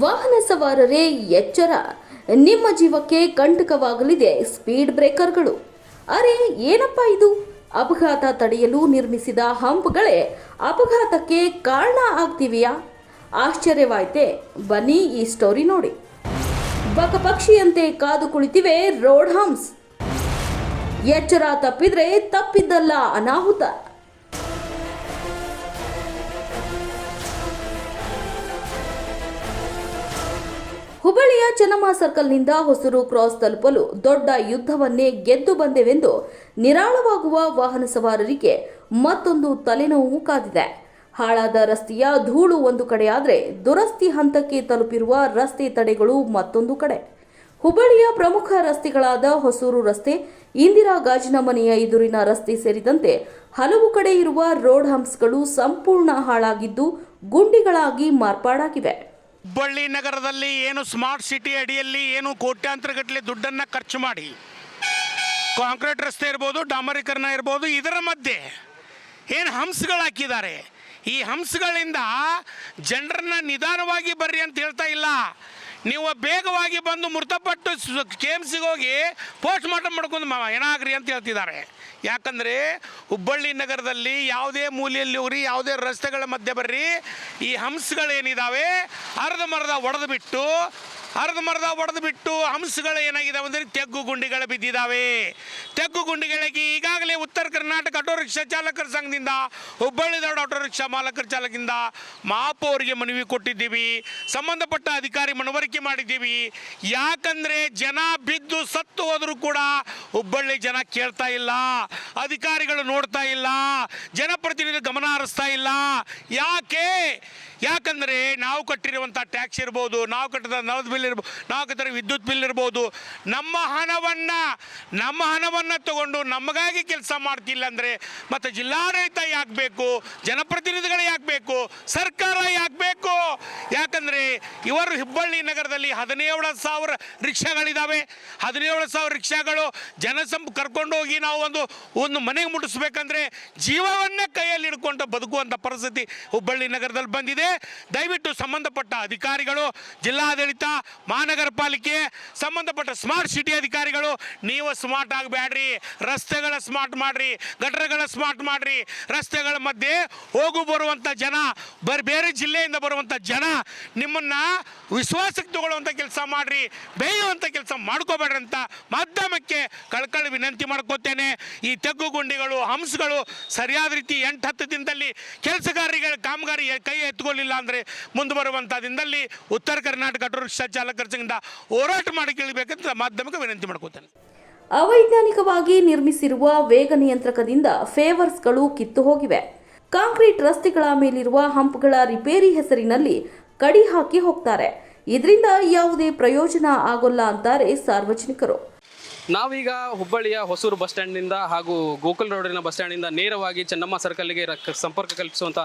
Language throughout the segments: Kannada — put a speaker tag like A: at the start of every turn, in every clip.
A: ವಾಹನ ಸವಾರರೇ, ಎಚ್ಚರ. ನಿಮ್ಮ ಜೀವಕ್ಕೆ ಕಂಟಕವಾಗಲಿದೆ ಸ್ಪೀಡ್ ಬ್ರೇಕರ್ಗಳು. ಅರೆ, ಏನಪ್ಪ ಇದು? ಅಪಘಾತ ತಡೆಯಲು ನಿರ್ಮಿಸಿದ ಹಂಪ್ಗಳೇ, ಅಪಘಾತಕ್ಕೆ ಕಾರಣ ಆಗ್ತಿವೆಯಾ? ಆಶ್ಚರ್ಯವಾಯ್ತೆ, ಬನ್ನಿ ಈ ಸ್ಟೋರಿ ನೋಡಿ. ಬಕಪಕ್ಷಿಯಂತೆ ಕಾದು ಕುಳಿತಿವೆ ರೋಡ್ ಹಂಪ್ಸ್ ಎಚ್ಚರ ತಪ್ಪಿದ್ರೆ ತಪ್ಪಿದ್ದಲ್ಲ ಅನಾಹುತ. ಹುಬ್ಬಳ್ಳಿಯ ಚೆನ್ನಮ್ಮ ಸರ್ಕಲ್ನಿಂದ ಹೊಸೂರು ಕ್ರಾಸ್ ತಲುಪಲು ದೊಡ್ಡ ಯುದ್ಧವನ್ನೇ ಗೆದ್ದು ಬಂದೆವೆಂದು ನಿರಾಳವಾಗುವ ವಾಹನ ಸವಾರರಿಗೆ ಮತ್ತೊಂದು ತಲೆನೋವು ಕಾದಿದೆ. ಹಾಳಾದ ರಸ್ತೆಯ ಧೂಳು ಒಂದು ಕಡೆಯಾದರೆ ದುರಸ್ತಿ ಹಂತಕ್ಕೆ ತಲುಪಿರುವ ರಸ್ತೆ ತಡೆಗಳು ಮತ್ತೊಂದು ಕಡೆ. ಹುಬ್ಬಳ್ಳಿಯ ಪ್ರಮುಖ ರಸ್ತೆಗಳಾದ ಹೊಸೂರು ರಸ್ತೆ, ಇಂದಿರಾ ಗಾಜಿನ ಮನೆಯ ಎದುರಿನ ರಸ್ತೆ ಸೇರಿದಂತೆ ಹಲವು ಕಡೆ ಇರುವ ರೋಡ್ ಹಂಪ್ಸ್ಗಳು ಸಂಪೂರ್ಣ ಹಾಳಾಗಿದ್ದು ಗುಂಡಿಗಳಾಗಿ ಮಾರ್ಪಾಡಾಗಿವೆ.
B: ಹುಬ್ಬಳ್ಳಿ ನಗರದಲ್ಲಿ ಏನು ಸ್ಮಾರ್ಟ್ ಸಿಟಿ ಅಡಿಯಲ್ಲಿ ಏನು ಕೋಟ್ಯಾಂತರ ಗಟ್ಟಲೆ ದುಡ್ಡನ್ನು ಖರ್ಚು ಮಾಡಿ ಕಾಂಕ್ರೀಟ್ ರಸ್ತೆ ಇರ್ಬೋದು ಡಾಮರೀಕರಣ ಇರ್ಬೋದು, ಇದರ ಮಧ್ಯೆ ಏನು ಹಂಸಗಳು ಹಾಕಿದ್ದಾರೆ? ಈ ಹಂಸಗಳಿಂದ ಜನರನ್ನ ನಿಧಾನವಾಗಿ ಬರ್ರಿ ಅಂತ ಹೇಳ್ತಾ ಇಲ್ಲ. ನೀವು ಬೇಗವಾಗಿ ಬಂದು ಮೃತಪಟ್ಟು ಕೆ ಎಂ ಸಿಗೆ ಹೋಗಿ ಪೋಸ್ಟ್ ಮಾರ್ಟಮ್ ಮಾಡ್ಕೊಂಡು ಏನಾಗ್ರಿ ಅಂತ ಹೇಳ್ತಿದ್ದಾರೆ. ಯಾಕಂದರೆ ಹುಬ್ಬಳ್ಳಿ ನಗರದಲ್ಲಿ ಯಾವುದೇ ಮೂಲೆಯಲ್ಲಿ ಹೋಗ್ರಿ, ಯಾವುದೇ ರಸ್ತೆಗಳ ಮಧ್ಯೆ ಬರ್ರಿ, ಈ ಹಂಸಗಳೇನಿದ್ದಾವೆ ಅರ್ಧ ಮರದ ಒಡೆದು ಬಿಟ್ಟು ಅರ್ಧ ಮರದ ಒಡೆದು ಬಿಟ್ಟು ಹಂಸಗಳು ಏನಾಗಿದ್ದಾವೆ ಅಂದರೆ ತೆಗ್ಗು ಗುಂಡಿಗಳು ಬಿದ್ದಿದ್ದಾವೆ ತೆಗ್ಗು ಗುಂಡಿಗಳಿಗೆ ಈಗಾಗಲೇ ಉತ್ತರ ಕರ್ನಾಟಕ ಆಟೋ ರಿಕ್ಷಾ ಚಾಲಕರ ಸಂಘದಿಂದ ಹುಬ್ಬಳ್ಳಿ ದೊಡ್ಡ ಆಟೋ ರಿಕ್ಷಾ ಮಾಲಕರ ಚಾಲಕಿಂದ ಮಹಾಪೌರಿಗೆ ಮನವಿ ಕೊಟ್ಟಿದ್ದೀವಿ. ಸಂಬಂಧಪಟ್ಟ ಅಧಿಕಾರಿ ಮನವರಿಕೆ ಮಾಡಿದ್ದೀವಿ. ಯಾಕಂದರೆ ಜನ ಬಿದ್ದು ಸತ್ತು ಹೋದರೂ ಕೂಡ ಹುಬ್ಬಳ್ಳಿ ಜನ ಕೇಳ್ತಾ ಇಲ್ಲ, ಅಧಿಕಾರಿಗಳು ನೋಡ್ತಾ ಇಲ್ಲ ಜನಪ್ರತಿನಿಧಿ ಗಮನ ಹರಿಸ್ತಾ ಇಲ್ಲ. ಯಾಕೆ? ಯಾಕಂದರೆ ನಾವು ಕಟ್ಟಿರುವಂಥ ಟ್ಯಾಕ್ಸ್ ಇರ್ಬೋದು, ನಾವು ಕಟ್ಟಿದ ನಳದ ಬಿಲ್ ಇರ್ಬೋದು ನಾವು ಕಟ್ಟಿರೋ ವಿದ್ಯುತ್ ಬಿಲ್ ಇರ್ಬೋದು, ನಮ್ಮ ಹಣವನ್ನು ನಮ್ಮ ಹಣವನ್ನು ತಗೊಂಡು ನಮಗಾಗಿ ಕೆಲಸ ಮಾಡ್ತಿಲ್ಲ ಅಂದರೆ ಮತ್ತು ಜಿಲ್ಲಾಡಳಿತ ಯಾಕೆ ಬೇಕು ಜನಪ್ರತಿನಿಧಿಗಳು ಯಾಕೆ ಬೇಕು ಸರ್ಕಾರ ಯಾಕೆ ಬೇಕು ಯಾಕಂದರೆ ಇವರು ಹುಬ್ಬಳ್ಳಿ ನಗರದಲ್ಲಿ ಹದಿನೇಳು ಸಾವಿರ ರಿಕ್ಷಾಗಳಿದ್ದಾವೆ ಹದಿನೇಳು ಸಾವಿರ ರಿಕ್ಷಾಗಳು ಜನಸಂಪ್ ಕರ್ಕೊಂಡು ಹೋಗಿ ನಾವು ಒಂದು ಒಂದು ಮನೆಗೆ ಮುಟ್ಟಿಸ್ಬೇಕಂದ್ರೆ ಜೀವವನ್ನೇ ಕೈಯಲ್ಲಿ ಹಿಡ್ಕೊಂಡು ಬದುಕುವಂಥ ಪರಿಸ್ಥಿತಿ ಹುಬ್ಬಳ್ಳಿ ನಗರದಲ್ಲಿ ಬಂದಿದೆ. ದಯವಿಟ್ಟು ಸಂಬಂಧಪಟ್ಟ ಅಧಿಕಾರಿಗಳು, ಜಿಲ್ಲಾಡಳಿತ, ಮಹಾನಗರ ಪಾಲಿಕೆ, ಸಂಬಂಧಪಟ್ಟ ಸ್ಮಾರ್ಟ್ ಸಿಟಿ ಅಧಿಕಾರಿಗಳು, ನೀವು ಸ್ಮಾರ್ಟ್ ಆಗಬೇಡ್ರಿ ರಸ್ತೆಗಳ ಸ್ಮಾರ್ಟ್ ಮಾಡ್ರಿ. ಗಟರಗಳ ಸ್ಮಾರ್ಟ್ ಮಾಡ್ರಿ. ರಸ್ತೆಗಳ ಮಧ್ಯೆ ಹೋಗು ಬರುವಂಥ ಜನ, ಬರ್, ಬೇರೆ ಜಿಲ್ಲೆಯಿಂದ ಬರುವಂಥ ಜನ ನಿಮ್ಮನ್ನ ವಿಶ್ವಾಸಕ್ಕೆ ತಗೊಳ್ಳುವಂಥ ಕೆಲಸ ಮಾಡ್ರಿ. ಬೇಯುವಂಥ ಕೆಲಸ ಮಾಡ್ಕೋಬೇಡ್ರಿ ಅಂತ ಮಾಧ್ಯಮಕ್ಕೆ ಕಳ್ಕಳಿ ವಿನಂತಿ ಮಾಡ್ಕೋತೇನೆ. ಈ ತಗ್ಗು ಗುಂಡಿಗಳು, ಹಂಸಗಳು ಸರಿಯಾದ ರೀತಿ ಎಂಟು ಹತ್ತು ದಿನದಲ್ಲಿ ಕೆಲಸಗಾರಿಗಳ ಕಾಮಗಾರಿ ಕೈ ಎತ್ಕೊಳ್ಳಿಲ್ಲ ಅಂದರೆ ಮುಂದೆ ದಿನದಲ್ಲಿ ಉತ್ತರ ಕರ್ನಾಟಕ ಆಟೋ ರಿಕ್ಷಾ ಚಾಲಕರ ಸಂಘದಿಂದ ಹೋರಾಟ ಮಾಡಿ ಕೇಳಬೇಕಂತ ಮಾಧ್ಯಮಕ್ಕೆ ವಿನಂತಿ ಮಾಡ್ಕೋತೇನೆ.
A: ಅವೈಜ್ಞಾನಿಕವಾಗಿ ನಿರ್ಮಿಸಿರುವ ವೇಗ ನಿಯಂತ್ರಕದಿಂದ ಫೇವರ್ಸ್ಗಳು ಕಿತ್ತು ಹೋಗಿವೆ. ಕಾಂಕ್ರೀಟ್ ರಸ್ತೆಗಳ ಮೇಲಿರುವ ಹಂಪ್ಗಳ ರಿಪೇರಿ ಹೆಸರಿನಲ್ಲಿ ಕಡಿ ಹಾಕಿ ಹೋಗ್ತಾರೆ. ಇದರಿಂದ ಯಾವುದೇ ಪ್ರಯೋಜನ ಆಗೋಲ್ಲ ಅಂತಾರೆ ಸಾರ್ವಜನಿಕರು.
C: ನಾವೀಗ ಹುಬ್ಬಳ್ಳಿಯ ಹೊಸೂರು ಬಸ್ ಸ್ಟ್ಯಾಂಡ್ನಿಂದ ಹಾಗೂ ಗೋಕುಲ್ ರೋಡಿನ ಬಸ್ ಸ್ಟ್ಯಾಂಡಿಂದ ನೇರವಾಗಿ ಚೆನ್ನಮ್ಮ ಸರ್ಕಲ್ಗೆ ಸಂಪರ್ಕ ಕಲ್ಪಿಸುವಂಥ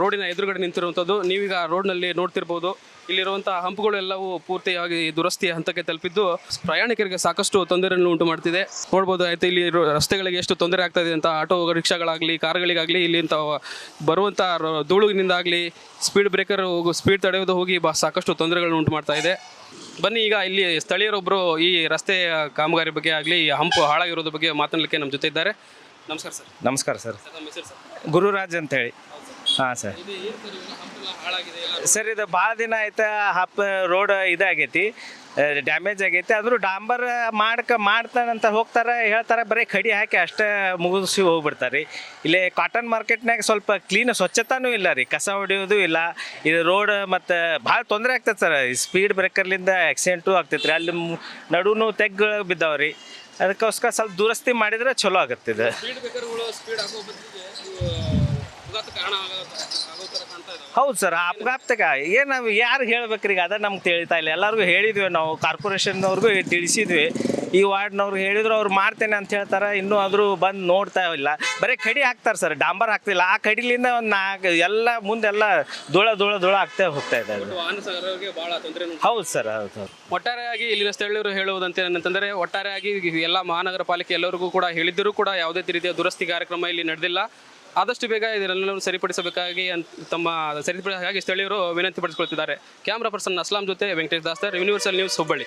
C: ರೋಡಿನ ಎದುರುಗಡೆ ನಿಂತಿರುವಂಥದ್ದು. ನೀವೀಗ ರೋಡ್ನಲ್ಲಿ ನೋಡ್ತಿರ್ಬೋದು. ಇಲ್ಲಿರುವಂಥ ಹಂಪುಗಳು ಎಲ್ಲವೂ ಪೂರ್ತಿಯಾಗಿ ದುರಸ್ತಿ ಹಂತಕ್ಕೆ ತಲುಪಿದ್ದು ಪ್ರಯಾಣಿಕರಿಗೆ ಸಾಕಷ್ಟು ತೊಂದರೆಯನ್ನು ಉಂಟು ಮಾಡ್ತಿದೆ ನೋಡ್ಬೋದು ಆಯ್ತು ಇಲ್ಲಿ ರಸ್ತೆಗಳಿಗೆ ಎಷ್ಟು ತೊಂದರೆ ಆಗ್ತಾ ಇದೆ ಅಂತ ಆಟೋ ರಿಕ್ಷಾಗಳಾಗಲಿ ಕಾರ್ಗಳಿಗಾಗಲಿ ಇಲ್ಲಿಂತ ಬರುವಂಥ ಧೂಳಿನಿಂದಾಗಲಿ ಸ್ಪೀಡ್ ಬ್ರೇಕರ್ ಸ್ಪೀಡ್ ತಡೆಯೋದು ಹೋಗಿ ಬಾ ಸಾಕಷ್ಟು ತೊಂದರೆಗಳನ್ನು ಉಂಟು ಮಾಡ್ತಾ ಇದೆ. ಬನ್ನಿ ಈಗ ಇಲ್ಲಿ ಸ್ಥಳೀಯರೊಬ್ಬರು ಈ ರಸ್ತೆ ಕಾಮಗಾರಿ ಬಗ್ಗೆ ಆಗಲಿ ಈ ಹಂಪು ಹಾಳಾಗಿರೋದ್ರ ಬಗ್ಗೆ ಮಾತನಾಡಲಿಕ್ಕೆ ನಮ್ಮ ಜೊತೆ ಇದ್ದಾರೆ. ನಮಸ್ಕಾರ ಸರ್.
D: ನಮಸ್ಕಾರ ಸರ್. ಗುರುರಾಜ್ ಅಂತ ಹೇಳಿ ಹಾಂ ಸರ್.
C: ಸರ್
D: ಇದು ಭಾಳ ದಿನ ಆಯ್ತು ಹಪ್ ರೋಡ್ ಇದಾಗೈತಿ. ಡ್ಯಾಮೇಜ್ ಆಗೈತಿ. ಆದರೂ ಡಾಂಬರ್ ಮಾಡ್ಕ ಮಾಡ್ತಾನಂತ ಹೋಗ್ತಾರೆ ಹೇಳ್ತಾರೆ ಬರೀ ಕಡಿ ಹಾಕಿ ಅಷ್ಟೇ ಮುಗಿಸಿ ಹೋಗ್ಬಿಡ್ತಾರೆ. ರೀ ಇಲ್ಲಿ ಕಾಟನ್ ಮಾರ್ಕೆಟ್ನಾಗ ಸ್ವಲ್ಪ ಕ್ಲೀನ್ ಸ್ವಚ್ಛತಾನೂ ಇಲ್ಲ ರೀ. ಕಸ ಹೊಡೆಯೋದು ಇಲ್ಲ. ಇದು ರೋಡ್ ಮತ್ತು ಭಾಳ ತೊಂದರೆ ಆಗ್ತದೆ ಸರ್. ಸ್ಪೀಡ್ ಬ್ರೇಕರ್ಲಿಂದ ಆಕ್ಸಿಡೆಂಟು ಆಗ್ತೈತೆ ರೀ. ಅಲ್ಲಿ ನಡುನು ತೆಗ್ಗಳು ಬಿದ್ದಾವೆ ರೀ. ಅದಕ್ಕೋಸ್ಕರ ಸ್ವಲ್ಪ ದುರಸ್ತಿ ಮಾಡಿದ್ರೆ ಚಲೋ ಆಗುತ್ತೆ ಹೌದು ಸರ್ ಅಪಘಾತಕ. ಏನು ಯಾರು ಹೇಳ್ಬೇಕ್ರಿ ಈಗ ಅದ ನಮ್ಗೆ ತಿಳಿತಾ ಇಲ್ಲ. ಎಲ್ಲರಿಗೂ ಹೇಳಿದ್ವಿ ನಾವು ಕಾರ್ಪೊರೇಷನ್ನವ್ರಿಗೂ ತಿಳಿಸಿದ್ವಿ. ಈ ವಾರ್ಡ್ನವ್ರು ಹೇಳಿದ್ರು ಅವ್ರು ಮಾಡ್ತೇನೆ ಅಂತ ಹೇಳ್ತಾರೆ. ಇನ್ನೂ ಆದರೂ ಬಂದು ನೋಡ್ತಾ ಇಲ್ಲ. ಬರೀ ಕಡಿ ಹಾಕ್ತಾರೆ ಸರ್ ಡಾಂಬರ್ ಹಾಕ್ತಿಲ್ಲ. ಆ ಕಡಿಲಿಂದ ಒಂದು ನಾಲ್ಕು ಎಲ್ಲ ಮುಂದೆಲ್ಲ ಧೂಳ ಧೂಳ ಧೂಳ ಆಗ್ತಾ ಹೋಗ್ತಾ ಇದೆ. ಅದು
C: ವಾಹನ ಸವಾರರಿಗೆ ಬಹಳ ತೊಂದರೆ
D: ಹೌದು ಸರ್ ಹೌದು ಹೌದು
C: ಒಟ್ಟಾರೆಯಾಗಿ ಇಲ್ಲಿನ ಸ್ಥಳೀಯರು ಹೇಳುವುದಂತ ಏನಂತಂದರೆ ಒಟ್ಟಾರೆಯಾಗಿ ಎಲ್ಲ ಮಹಾನಗರ ಪಾಲಿಕೆ ಎಲ್ಲರಿಗೂ ಕೂಡ ಹೇಳಿದ್ದರೂ ಕೂಡ ಯಾವುದೇ ರೀತಿಯ ದುರಸ್ತಿ ಕಾರ್ಯಕ್ರಮ ಇಲ್ಲಿ ನಡೆದಿಲ್ಲ. ಆದಷ್ಟು ಬೇಗ ಇದನ್ನೆಲ್ಲವನ್ನು ಸರಿಪಡಿಸಬೇಕಾಗಿ ಅಂತ ತಮ್ಮ ಸರಿಪಡಿಸಬೇಕಾಗಿ ಸ್ಥಳೀಯರು ವಿನಂತಿ ಪಡಿಸಿಕೊಳ್ತಿದ್ದಾರೆ. ಕ್ಯಾಮ್ರಾ ಪರ್ಸನ್ ಅಸ್ಲಾಂ ಜೊತೆ ವೆಂಕಟೇಶ್ ದಾಸ್ತರ್ ಯೂನಿವರ್ಸಲ್ ನ್ಯೂಸ್ ಹುಬ್ಬಳ್ಳಿ